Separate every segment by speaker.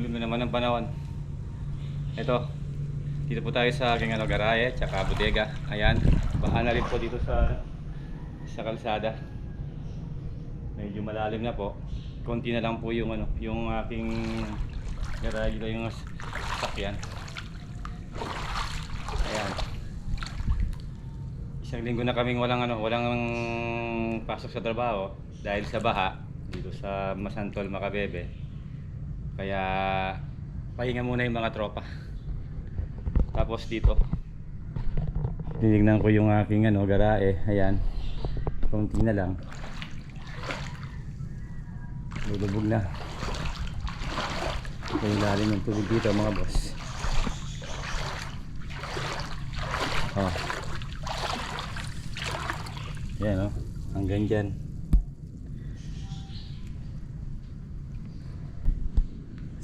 Speaker 1: Na naman ang panahon. Ito. Dito po tayo sa aking ano, garahe, tsaka bodega. Ayan. Baha na rin po dito sa sa kalsada. Medyo malalim na po. Konti na lang po yung ano, yung aking garahe dito yung sakyan. Ayan. Isang linggo na kaming walang ano, walang pasok sa trabaho dahil sa baha dito sa Masantol, Macabebe. Kaya pahinga muna yung mga tropa. Tapos dito tinignan ko yung aking ano, garae. Ayan. Konti na lang. Lulubog na. Ito yung lalim ng tubig dito mga boss. Oh. Yan oh. Hanggang dyan.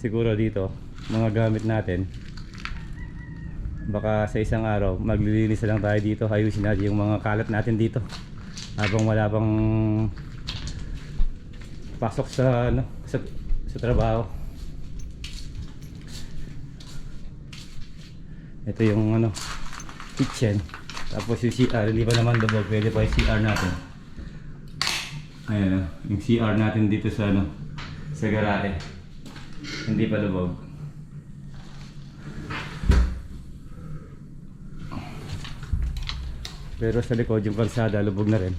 Speaker 1: Siguro dito, mga gamit natin. Baka sa isang araw, maglilinis lang tayo dito. Ayusin natin yung mga kalat natin dito. Habang wala pang pasok sa ano, sa, sa trabaho. Ito yung ano, kitchen. Tapos yung CR, hindi pa naman lubog. Pwede pa yung CR natin. Ayan, oh, yung CR natin dito sa ano, sa garahe. Hindi pa lubog. Pero sa likod yung kalsada lubog na rin.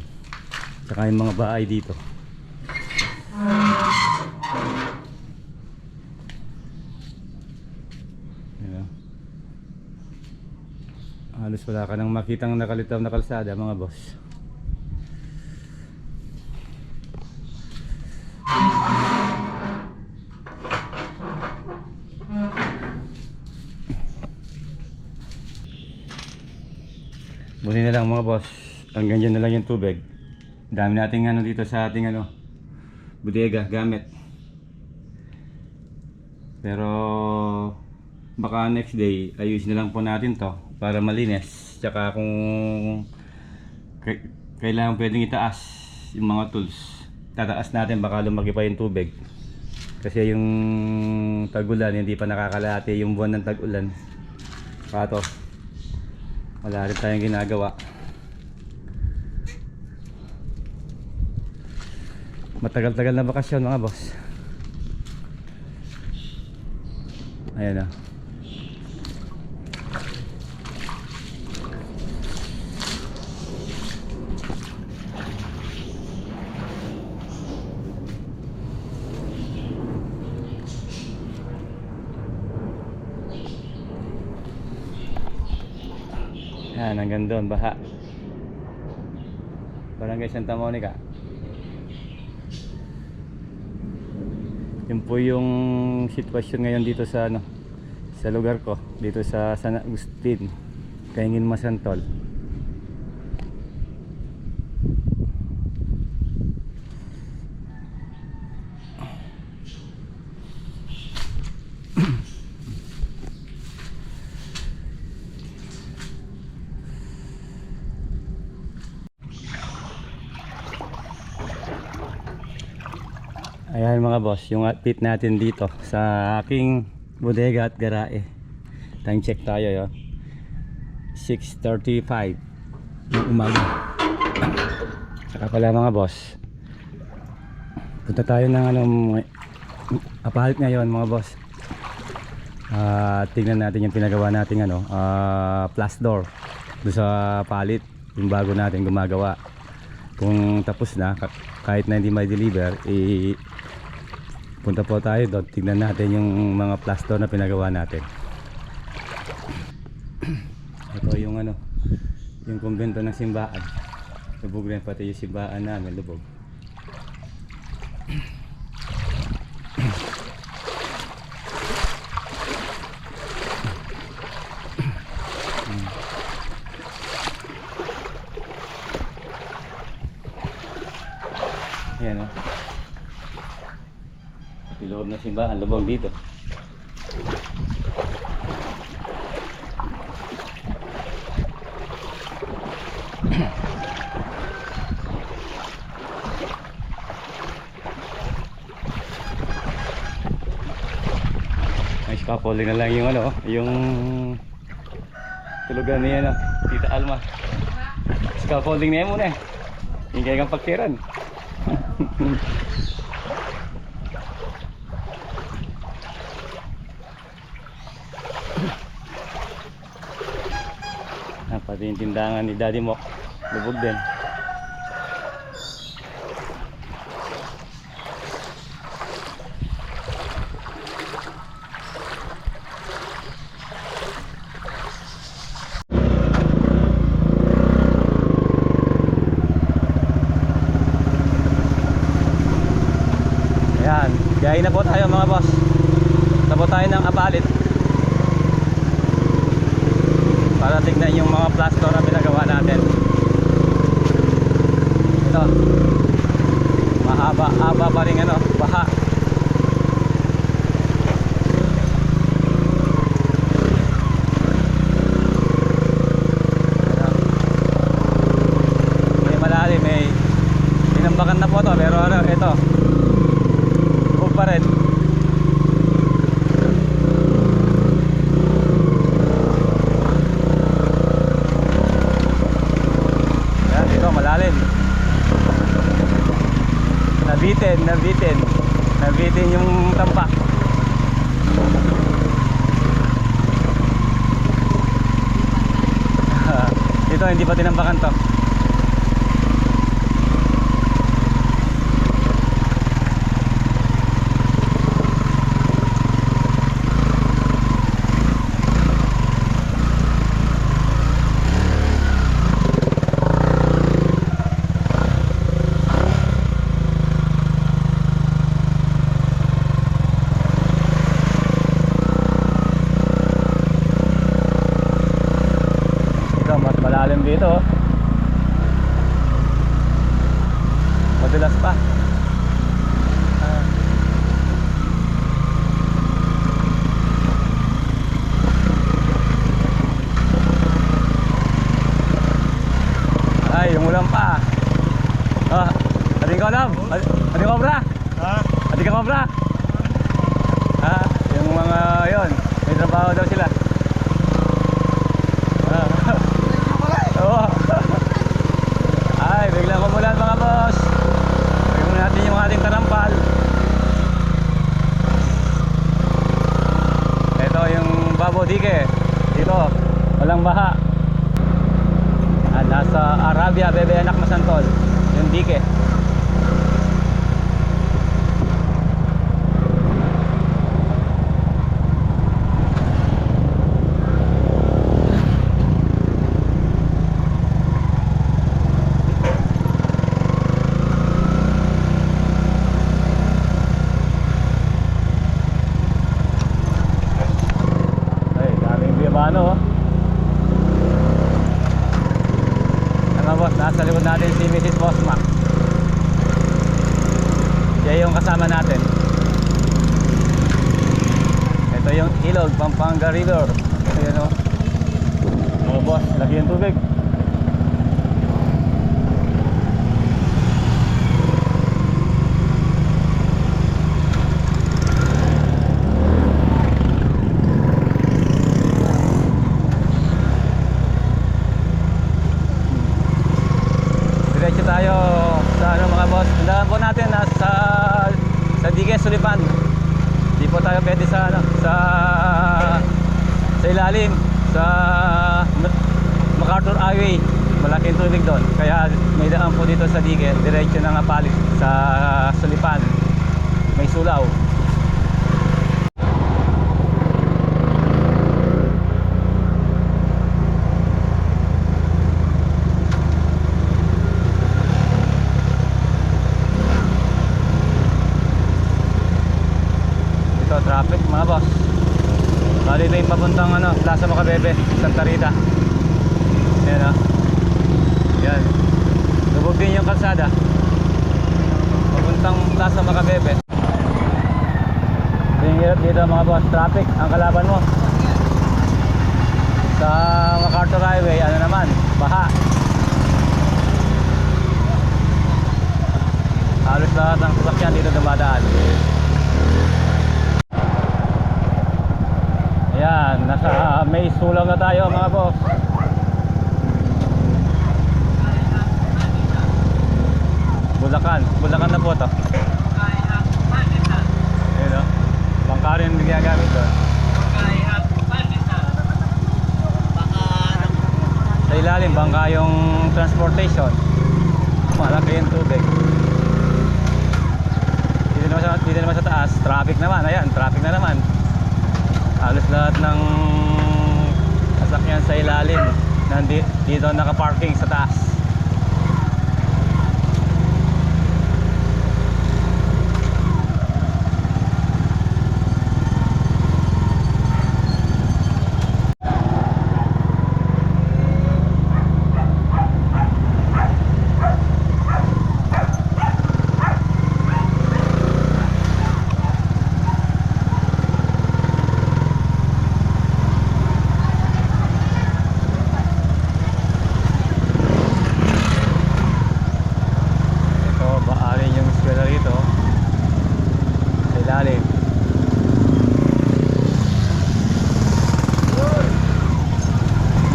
Speaker 1: Saka yung mga bahay dito. Oh. Halos wala ka nang makitang nakalitaw na kalsada mga boss. Boss. Hanggang dyan na lang yung tubig. Dami nating ano dito sa ating ano bodega gamit. Pero baka next day ayusin na lang po natin to para malinis. Tsaka kung kailangan pwedeng itaas yung mga tools. Tataas natin baka lumaki pa yung tubig. Kasi yung tagulan hindi pa nakakalahati yung buwan ng tagulan. Kato. Wala rin tayong ginagawa. Matagal-tagal na bakasyon mga boss. Ayan na. Yan, hanggang doon, baha. Barangay Santa Monica. Yun po yung sitwasyon ngayon dito sa ano sa lugar ko, dito sa San Agustin, Kaingin Masantol. Ayan mga boss, yung outfit natin dito sa aking bodega at garae. Time check tayo yo. 6.35 ng umaga. Saka pala mga boss, Punta tayo ng ano, apalit ngayon mga boss. Ah, tingnan natin yung pinagawa nating ano, ah, plus door. Doon sa palit, yung bago natin gumagawa. Kung tapos na, ka- kahit na hindi may deliver, i punta po tayo doon. Tingnan natin yung mga plus door na pinagawa natin. Ito yung ano, yung kumbento ng simbahan. Lubog rin pati yung simbahan namin, lubog. Yan o. Ng simbahan, lubog dito. May scaffolding na lang yung ano, yung tulugan niya no, Tita Alma. Scaffolding na yan muna eh. Yung kaya kang pagtiran. pati yung tindahan ni Daddy mo. Lubog din. Ayan, biyahe na po tayo mga boss. Tapos tayo ng abalit. Para tignan yung mga plaster na pinagawa natin. Ito. Mahaba, haba pa rin ano, baha. Ayan. May malalim, may tinambakan na po to pero ano, ito. Huwag pa rin. Yan, dito malalim. Nabitin, nabitin. Nabitin yung tampak. dito hindi pa tinambakan to. Ito, mas malalim dito. oh. Madulas pa. Ah. Ay, yung ulan pa. Ah, ating ko alam. Ating obra.
Speaker 2: Ha?
Speaker 1: Ating ka obra. Ah, yung mga yon, may trabaho daw sila. Bali ito yung papuntang ano, Plaza Macabebe, Santa Rita. Yan o. Yan. Lubog din yung kalsada. Papuntang Plaza Macabebe. Yung hirap dito mga boss. Traffic ang kalaban mo. Sa MacArthur Highway, ano naman, baha. Halos lahat ng sasakyan dito dumadaan. Ayan, nasa may sulaw na tayo mga boss. Bulacan, Bulacan na po to. Ayun o. Bangka rin ginagamit doon. Sa ilalim, bangka yung transportation. Malaki yung tubig. Dito naman sa, dito naman sa taas, traffic naman. Ayan, traffic na naman halos lahat ng sasakyan sa ilalim nandi, dito nakaparking sa taas ito baarin yung eskwela rito sa ilalim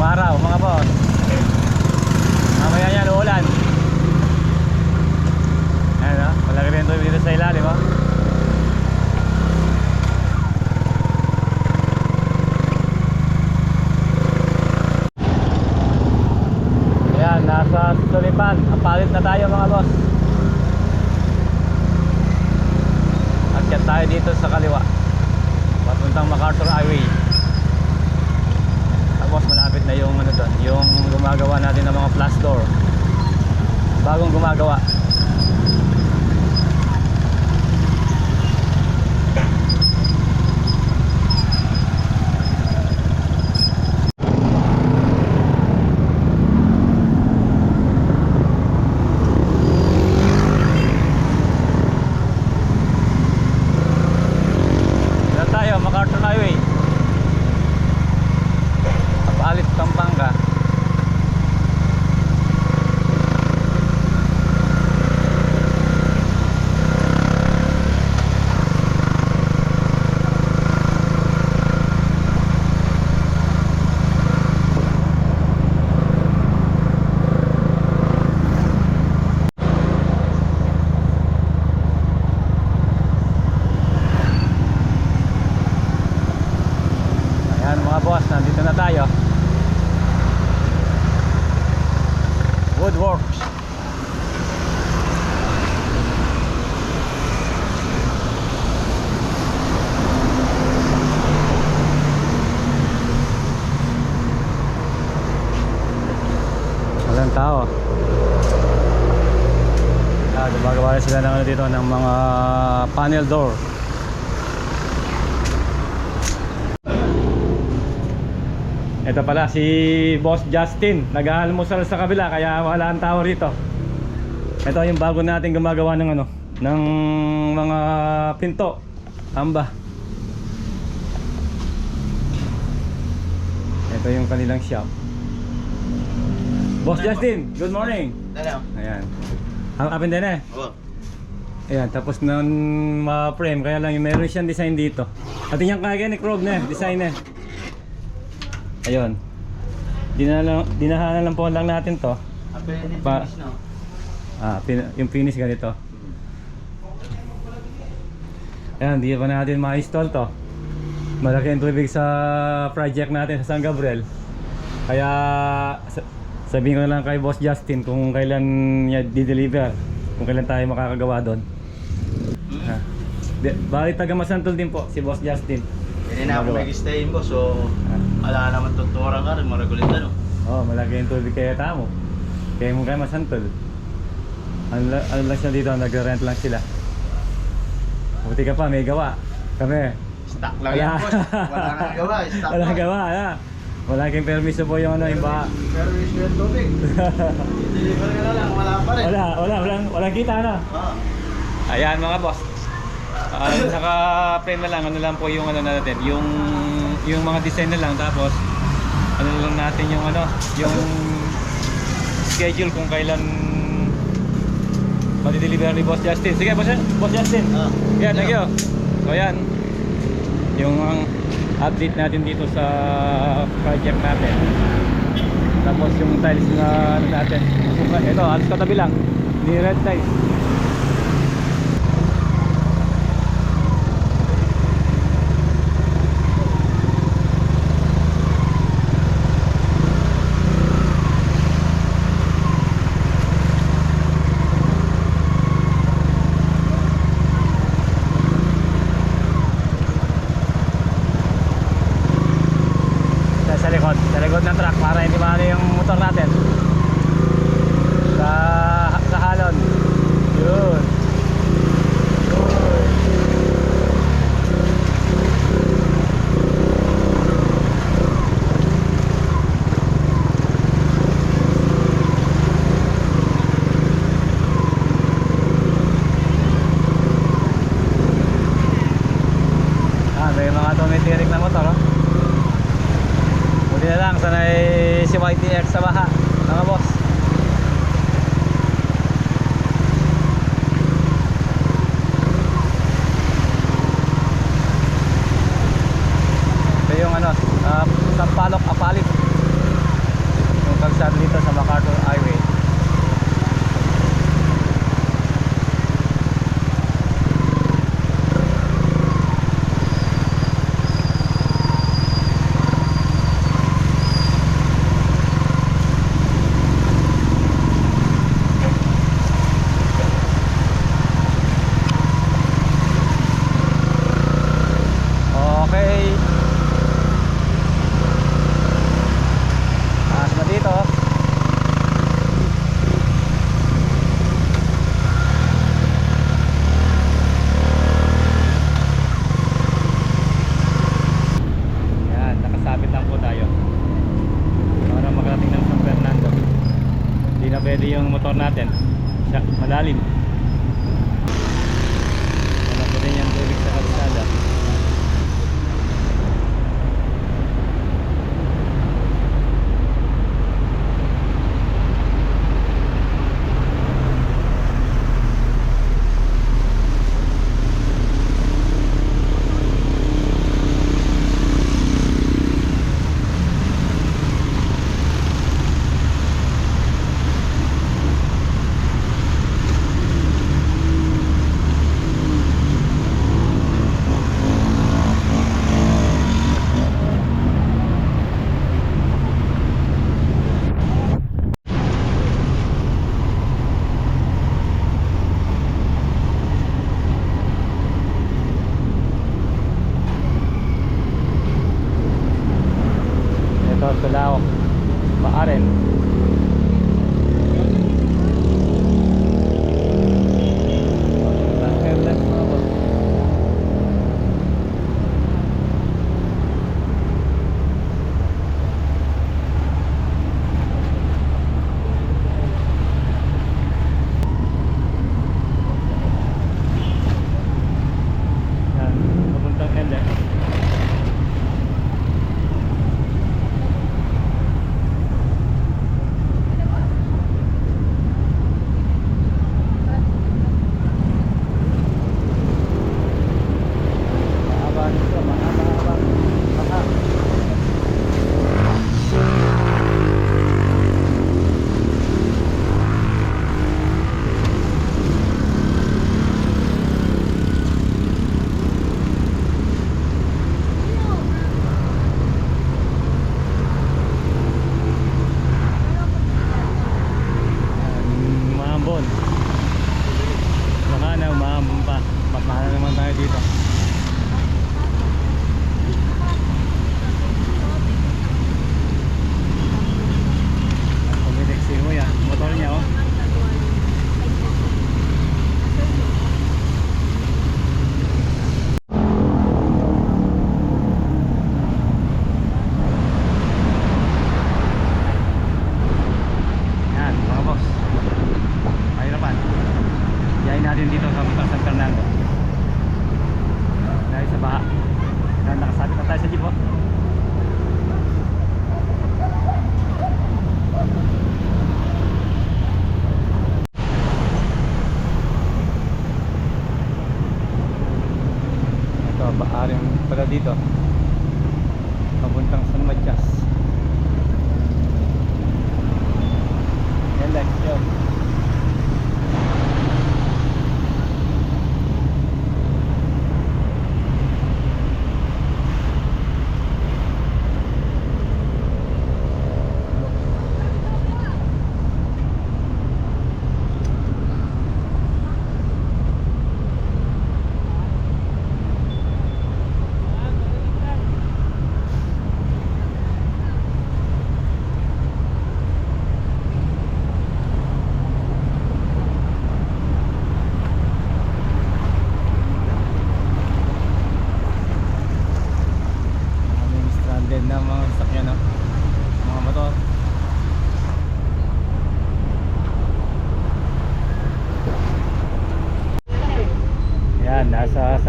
Speaker 1: Maraw mga boss mamaya yan uulan Ayan o, malaki rin tubig dito sa ilalim oh. Ayan, nasa Sulipan. Apalit na tayo mga boss. Akyat tayo dito sa kaliwa. Papuntang MacArthur Highway. Tapos malapit na yung ano doon, yung gumagawa natin ng mga flash door. Bagong gumagawa. Yan tayo, MacArthur Highway. Kapalit, Pampanga. Ayan mga boss, nandito na tayo. Woodworks. Walang tao. Ah, gumagawa sila ng ano dito ng mga panel door. Ito pala si Boss Justin, nag-aalmusal sa kabila kaya wala ang tao rito. Ito yung bago natin gumagawa ng ano, ng mga pinto, amba. Ito yung kanilang shop. Boss Justin, good morning.
Speaker 2: Ano?
Speaker 1: Ayan. Ang apin din eh.
Speaker 2: Oo.
Speaker 1: Ayan, tapos nun ma-frame, kaya lang yung meron siyang design dito. At yung kaya ni Krog na, design eh. Ayun. Dinala, dinahanan lang po lang natin to. Pa-
Speaker 2: finish, no?
Speaker 1: Ah, pin, yung finish ganito. Ayan, hindi pa natin ma-install to. Malaki ang tubig sa project natin sa San Gabriel. Kaya sabihin ko na lang kay Boss Justin kung kailan niya di-deliver. Kung kailan tayo makakagawa doon. Ha. Di- Bali taga Masantol din po si Boss Justin.
Speaker 2: Hindi na ako nag-stay boss, so wala naman tuturan ka rin, maragulit ano.
Speaker 1: Oh, malaki yung tubig kaya tamo. Kaya mo kayo Masantol. Ano, ano lang siya dito, nagre-rent lang sila. Buti ka pa, may gawa. Kami,
Speaker 2: Stock lang yan boss. Wala nang gawa, stock
Speaker 1: Wala
Speaker 2: lang.
Speaker 1: gawa, wala. Wala kang permiso po yung ano, yung ba.
Speaker 2: Pero is yung tubig. Deliver ka na lang, wala pa rin.
Speaker 1: wala, wala, walang, walang kita na.
Speaker 2: Ah.
Speaker 1: Ayan mga boss. Ah, saka frame na lang, ano lang po yung ano natin, yung yung mga design na lang tapos ano lang natin yung ano, yung schedule kung kailan madi-deliver ni Boss Justin. Sige, Boss, Boss Justin.
Speaker 2: Ah.
Speaker 1: Yeah, thank you. So yan. Yung ang update natin dito sa project natin. Tapos yung tiles na ano natin. Ito, alas katabi lang. Ni red tiles. sa, sa likod, sa likod ng truck para hindi maano yung motor natin. Sa sa halon. Yun. Ah, may mga tumitirik na motor, oh. Buti na lang, sanay si YTX sa baha, mga boss.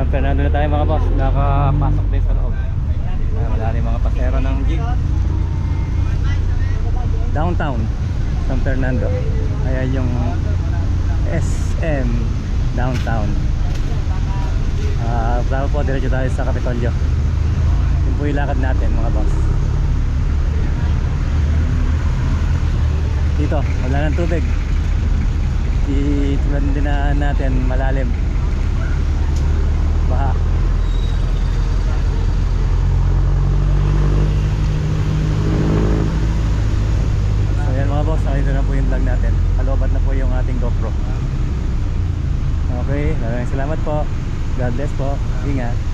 Speaker 1: San Fernando na tayo mga boss. Nakapasok din sa loob. Ayan, wala rin mga pasero ng jeep. Downtown San Fernando. Ayan yung SM downtown. Uh, po diretso tayo sa Kapitolyo. Yun po yung lakad natin mga boss. Dito wala ng tubig. Itulan din na natin malalim baha. So yan mga boss nakita na po yung vlog natin. Kalobat na po yung ating GoPro. Okay maraming salamat po. God bless po. Ingat